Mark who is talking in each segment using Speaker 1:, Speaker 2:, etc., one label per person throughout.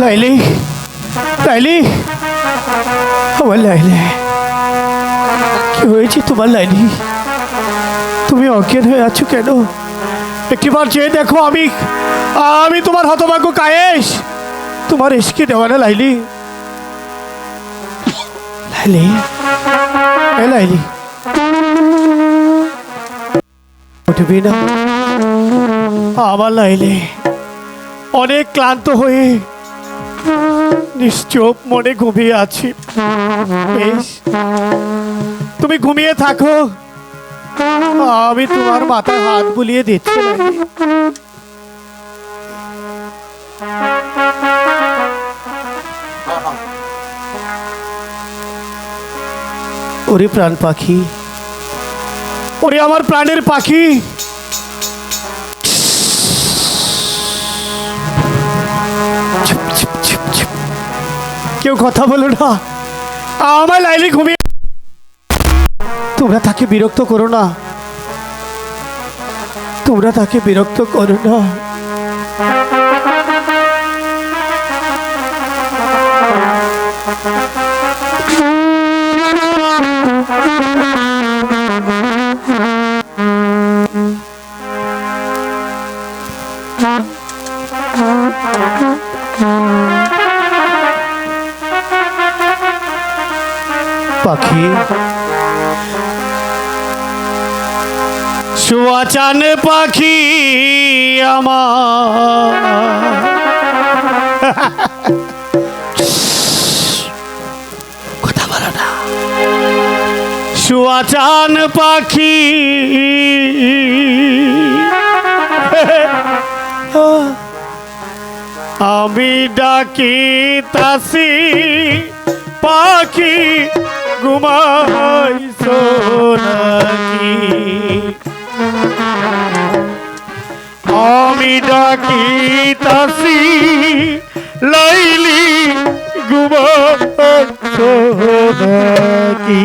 Speaker 1: লাইলি লাইলি আমার লাইলি কি হয়েছে তোমার লাইলি তুমি অজ্ঞান হয়ে আছো কেন একটিবার চেয়ে দেখো আমি আমি তোমার হতভাগ্য কায়েস তোমার এসকে দেওয়া না লাইলি লাইলি লাইলি উঠবি না আমার লাইলি অনেক ক্লান্ত হয়ে নিশ্চোপ মনে ঘুমিয়ে আছি। বেশ। তুমি ঘুমিয়ে থাকো। আমি তোমার মাথায় হাত বুলিয়ে দিচ্ছি ওরে প্রাণ পাখি। ওরে আমার প্রাণের পাখি। কেউ কথা বলো না। আমার লাইলি ঘুমিয়ে তোমরা তাকে বিরক্ত করো না। তোমরা তাকে বিরক্ত করো না। পাখি সুয়াচান পাখি আমার। কথা বলো না। সুয়াচান পাখি। আমি ডাকি তাসি পাখি। ঘুমাইছো নাকি? আমি ডাকি তাসি লাইলি ঘুমাইছো নাকি?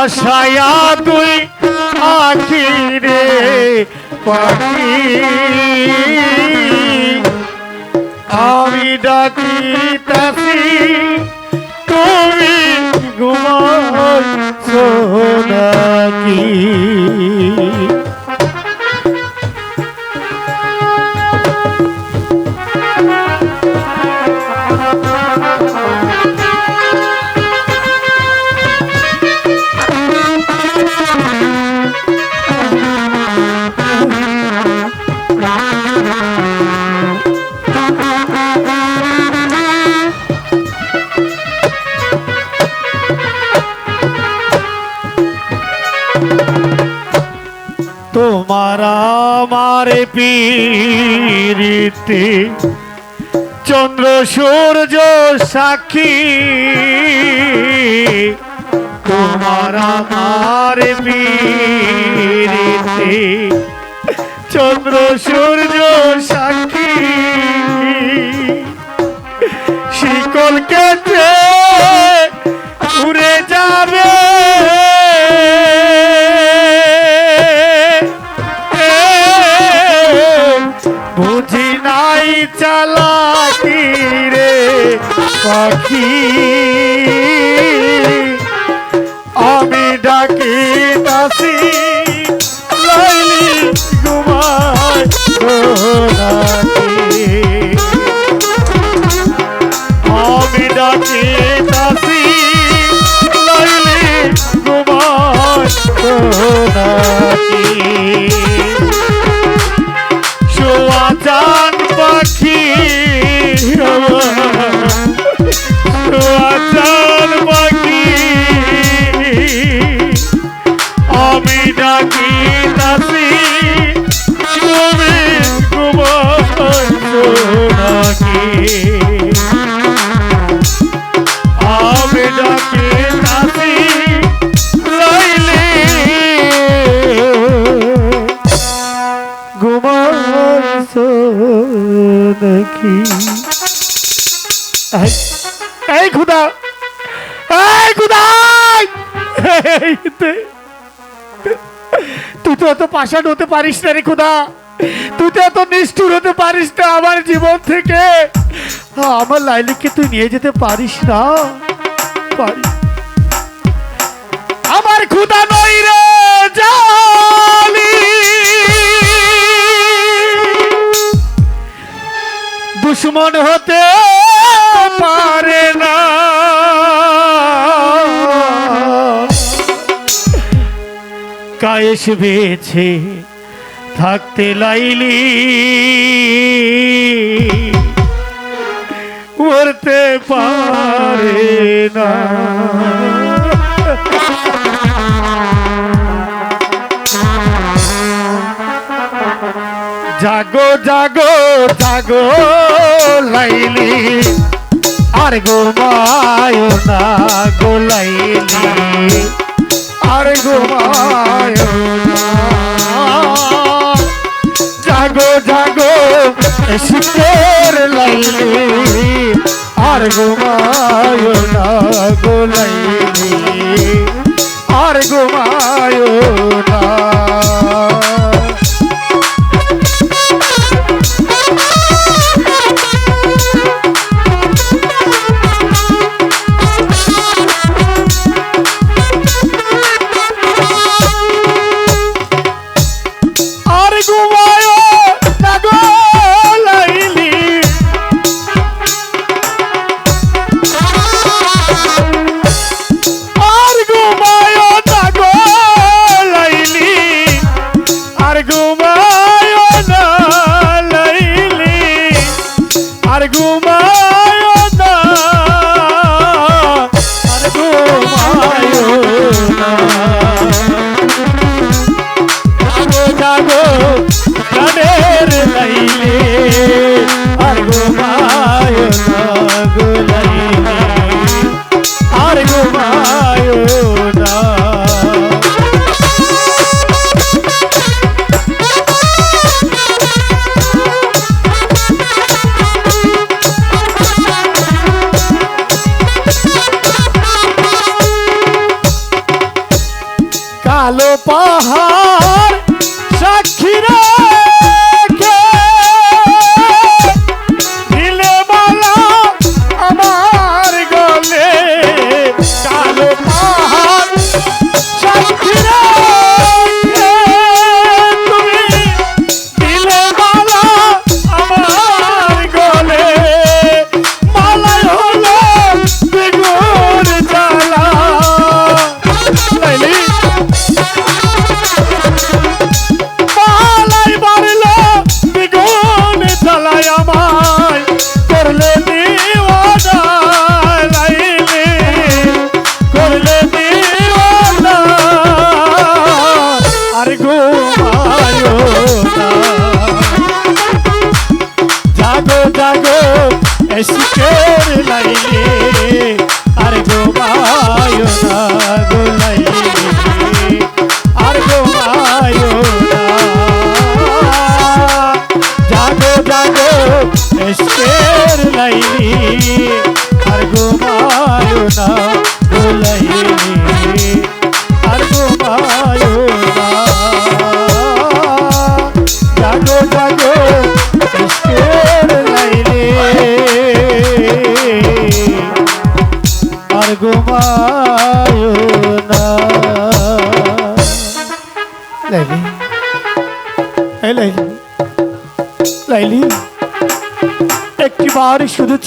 Speaker 1: বাসায়া তুই আখি রে পাখি। আমি ডাকি তাসি তুমি ঘুমাইছো নাকি তোমার আমার পীরিতে। চন্দ্র সূর্য সাক্ষী। তোমার আমার পীরিতে। চন্দ্র সূর্য সাক্ষী। শিকল কেটে চালাকি রে পাখি। আমি ডাকি তাসি লাইলি ঘুমায় আমি ডাকি তাসি লাইলি ঘুমায় সোনা সোয়া যায় পাশান হতে পারিস না রে খুদা। তুই তো এত নিষ্ঠুর হতে পারিস না আমার জীবন থেকে। আমার লাইলিকে তুই নিয়ে যেতে পারিস না। আমার খুদা নই রে জালি। দুশ্মন হতে কায়েস বেছে থাকতে লাইলি। মরতে পারে না। জাগো জাগো জাগো লাইলি। আর গো মায় না গো লাইলি। আর ঘুমায় জাগো জাগো শীতের লাইলে আর ঘুমায় না গো লাইলে আর ঘুমায় না
Speaker 2: আহা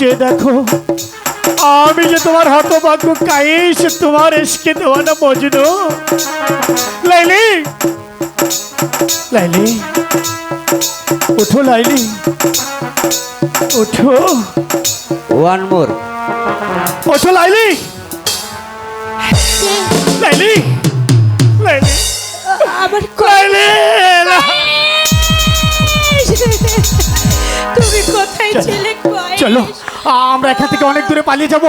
Speaker 2: চেয়ে দেখো
Speaker 1: আমি যে তোমার হত হতভাগ্য কাইস তোমার এসকে দেওয়ানা মজনু। লাইলি লাইলি ওঠো লাইলি ওঠো।
Speaker 3: One more.
Speaker 1: ওঠো লাইলি লাইলি লাইলি
Speaker 4: তুমি কোথায় ছিলে
Speaker 1: চলো আমরা এখান থেকে অনেক দূরে পালিয়ে যাব।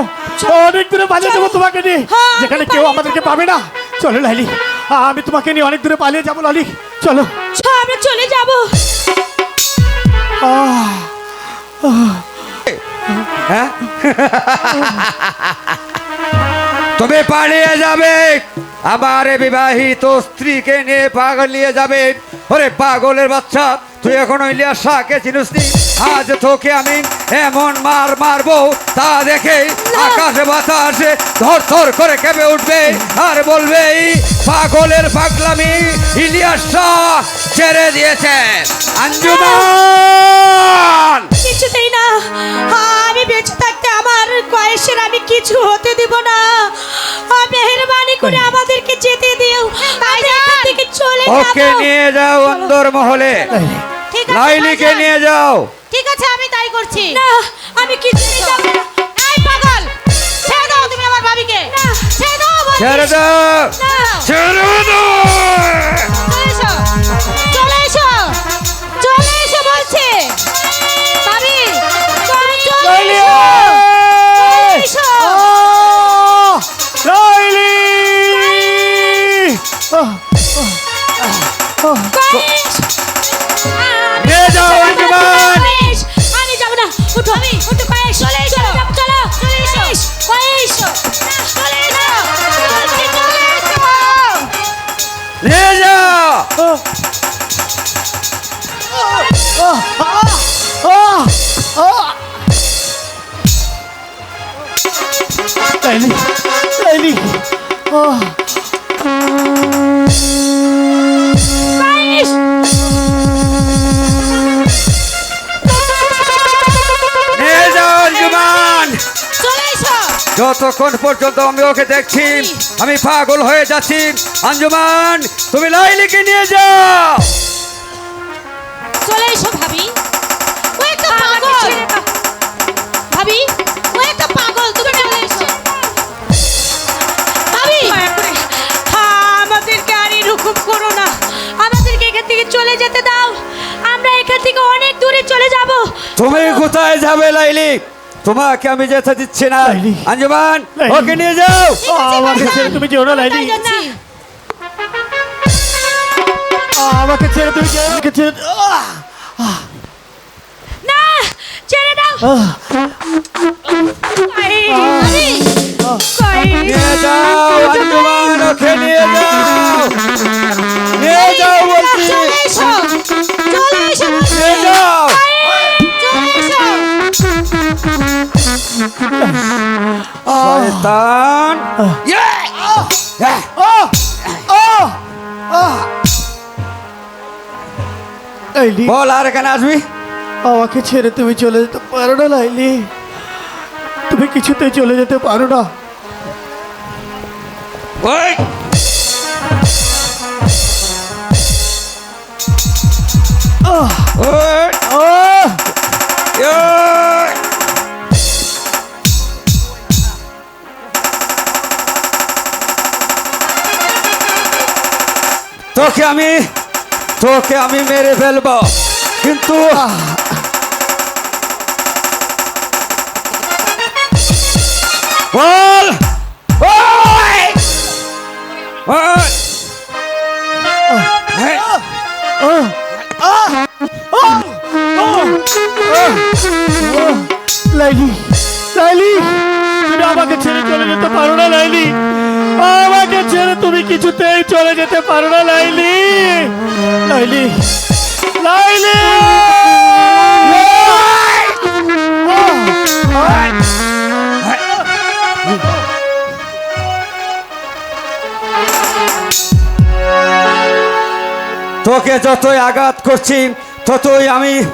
Speaker 1: অনেক দূরে পালিয়ে যাব তোমাকে নিয়ে।
Speaker 4: হ্যাঁ,
Speaker 1: যেখানে কেউ আমাদেরকে পাবে না। চলো লাইলি আমি তোমাকে নিয়ে অনেক দূরে পালিয়ে যাব লালি। চলো।
Speaker 4: আমরা চলে যাব।
Speaker 3: হ্যাঁ? তুমি পালিয়ে যাবে। আমার বিবাহিত স্ত্রীকে নিয়ে পাগল নিয়ে যাবে। ওরে পাগলের বাচ্চা তুই এখন ইলিয়াস শাহকে চিনিস নি? আজ তোকে আমি এমন মার মারবো তা দেখে আকাশে বাতাসে ধর ধর করে কেঁপে উঠবে আর বলবে "এই পাগলের পাগলামি ইলিয়াস শাহ ছেড়ে দিয়েছে। আঞ্জুমান!
Speaker 4: কিছুতেই না। আমি বেঁচে থাকতে আমার কয়েসের আমি কিছু হতে দিব না। মেহরবানি করে আমাদেরকে যেতে দিও। থেকে চলে
Speaker 3: ওকে নিয়ে যাও অন্দর মহলে।
Speaker 4: ঠিক আছে।
Speaker 3: লাইলিকে নিয়ে যাও।
Speaker 4: ঠিক আছে আমি তাই করছি। না আমি কিছুতেই যাব না। ছেড়ে দাও। ছেড়ে দাও চলে এসো চলে এসো বলছি। ভাবি চলে এসো!
Speaker 1: লাইলি!
Speaker 3: নিয়ে যাও!
Speaker 4: আমি যাব না। উঠো আমি উঠো
Speaker 3: নিয়ে যাও
Speaker 1: আহ! আহ! আহ! আহ! লাইলি লাইলি আহ!
Speaker 4: কয়েস
Speaker 3: নিয়ে যাও অঞ্জুমান
Speaker 4: চলে
Speaker 3: যতক্ষণ পর্যন্ত আমি ওকে দেখছি আমি পাগল হয়ে যাচ্ছি। আঞ্জুমান তুমি লাইলিকে নিয়ে যাও।
Speaker 4: চলে এসো ভাবি। ও একটা পাগল। ভাবি ও একটা পাগল তুমি চলে এসো। ভাবি। আমাদেরকে আর এরকম করো না। আমাদেরকে এখান থেকে চলে যেতে দাও। আমরা এখান থেকে অনেক দূরে চলে যাব।
Speaker 3: তুমি কোথায় যাবে লাইলি? তোমাকে আমি যেতে দিচ্ছি না। আঞ্জুমান। ওকে নিয়ে যাও।
Speaker 1: আমাকে ছেড়ে তুমি যেও না লাইলি। আমাকে ছেড়ে তুমি যেও। আমাকে ছেড়ে
Speaker 4: না ছেড়ে দাও।
Speaker 3: নিয়ে যাও আঞ্জুমান ওকে নিয়ে যাও। নিয়ে যাও বলছি।
Speaker 4: চলে এসো চলে এসো
Speaker 3: নিয়ে যাও।
Speaker 1: লাইলি
Speaker 3: বল আর এখানে আসবি?
Speaker 1: আমাকে ছেড়ে তুমি চলে যেতে পারো না লাইলি। তুমি কিছুতেই চলে যেতে পারো না।
Speaker 3: ওই।
Speaker 1: আহ!
Speaker 3: ওই। তোকে আমি তোকে আমি মেরে ফেলব কিন্তু বল! হ্যাঁ!
Speaker 1: লাইলি লাইলি, তুমি আমাকে ছেড়ে চলে যেতে পারো না, লাইলি আমাকে ছেড়ে তুমি কিছুতেই চলে যেতে পারো না, লাইলি। লাইলি। লাইলি!
Speaker 3: তোকে যতই আঘাত করছি, ততই আমি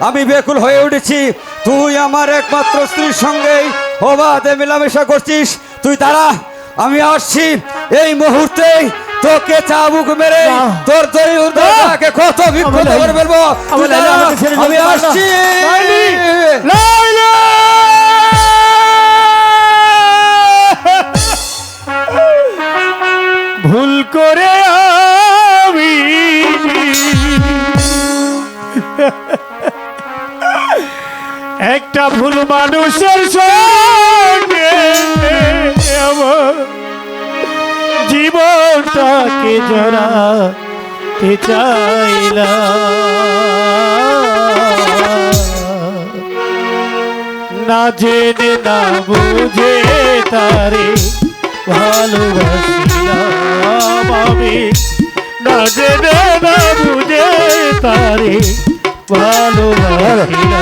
Speaker 3: আমি বেকুল হয়ে উঠেছি। তুই আমার একমাত্র স্ত্রীর সঙ্গেই অবাধে মেলামেশা করছিস। তুই তারা আমি আসছি এই মুহূর্তে তোকে চাবুক মেরে। তোর দই উর্দাকে কত বিক্ষত করে ফেলব। আমি আসছি!
Speaker 1: ভুল করে আমি একটা ভুল মানুষের সঙ্গে জীবনটাকে জড়াতে চাইলাম। না জেনে, না বুঝে তারে ভালোবাসিলাম না জেনে, না বুঝে তারে জানতাম না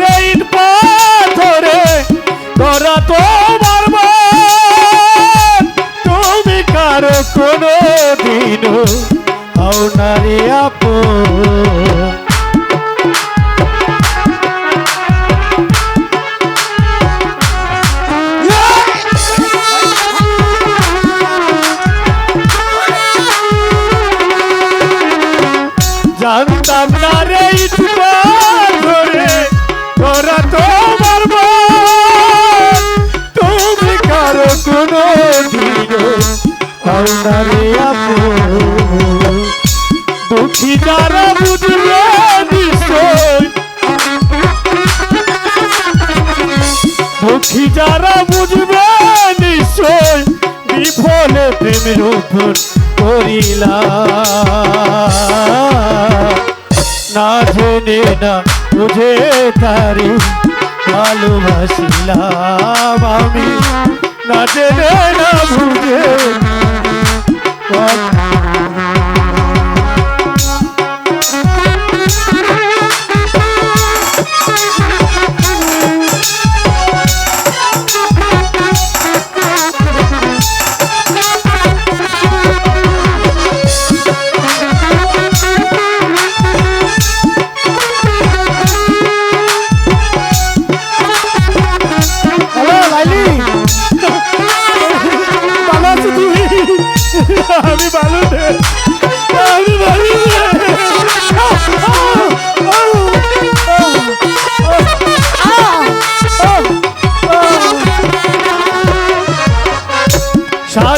Speaker 1: রে ইট পাথরে তোরা তোমার। তুমি কারও কোনো দিনও বুঝবে নিশ্চয় বিফলে প্রেমের উপর করিলাম না জেনে না বুঝে তারি ভালোবাসিলাম আমি। না জেনে না বুঝে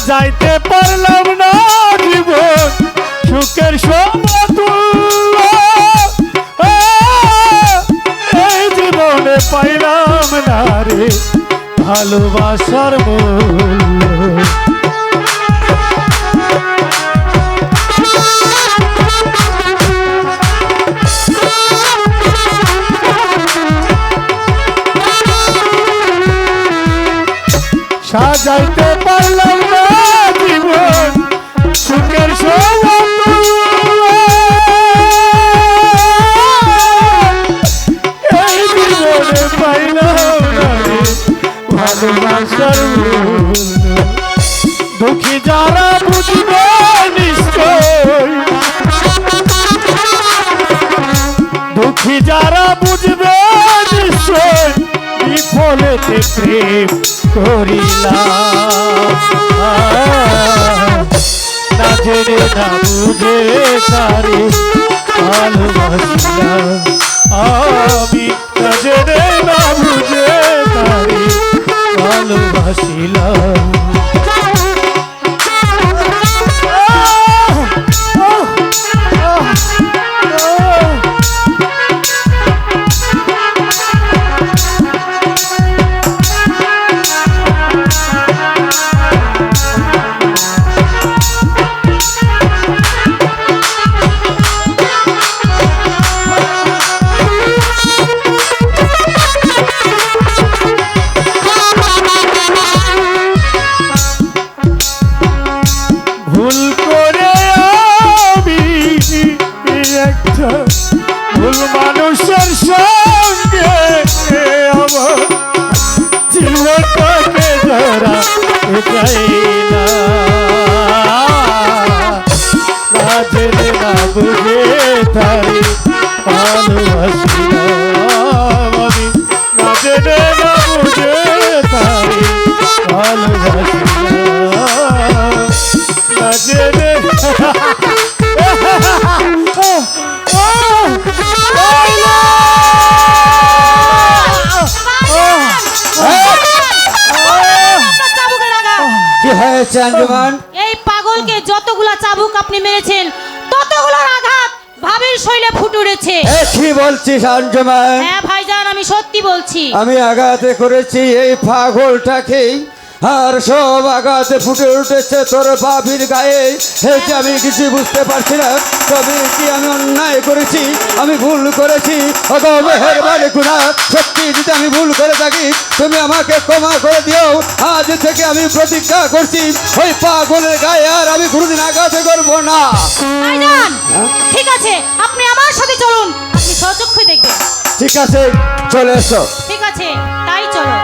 Speaker 1: সাজাইতে পারলাম না জীবন সুখের সমতুল্য। এই জীবনে পাইলাম না রে ভালোবাসার সাজাইতে পারলাম ভালোবাসার দুঃখী যারা বুঝবে নিশ্চয় দুঃখী যারা বুঝবে নিশ্চয় বিফলেতে প্রেম করিলাম বুঝে তারে ভালোবাসিলাম। আমি জেনে না বুঝে তারে ভালোবাসিলাম।
Speaker 3: আঞ্জুমান
Speaker 4: এই পাগলকে যতগুলা চাবুক আপনি মেরেছেন ততগুলোর আঘাত ভাবের শৈলে ফুটুরেছে
Speaker 3: এ কি বলছিস আঞ্জুমান?
Speaker 4: হ্যাঁ ভাইজান আমি সত্যি বলছি।
Speaker 3: আমি আঘাতে করেছি এই পাগলটাকে আর সব আঘাতে ফুটে উঠেছে তোর বাবির গায়ে। এই আমি কিছু বুঝতে পারছি না তবে কি আমি অন্যায় করেছি? আমি ভুল করেছি? গুণা সত্যি যদি আমি ভুল করে থাকি তুমি আমাকে ক্ষমা করে দিও। আজ থেকে আমি প্রতিজ্ঞা করছি ওই পাগলের গায়ে আর আমি কোনোদিন আঘাতে করব না।
Speaker 4: ঠিক আছে আপনি আমার সাথে চলুন আপনি সচক্ষে দেখবেন।
Speaker 3: ঠিক আছে চলে এসো।
Speaker 4: ঠিক আছে তাই চলো।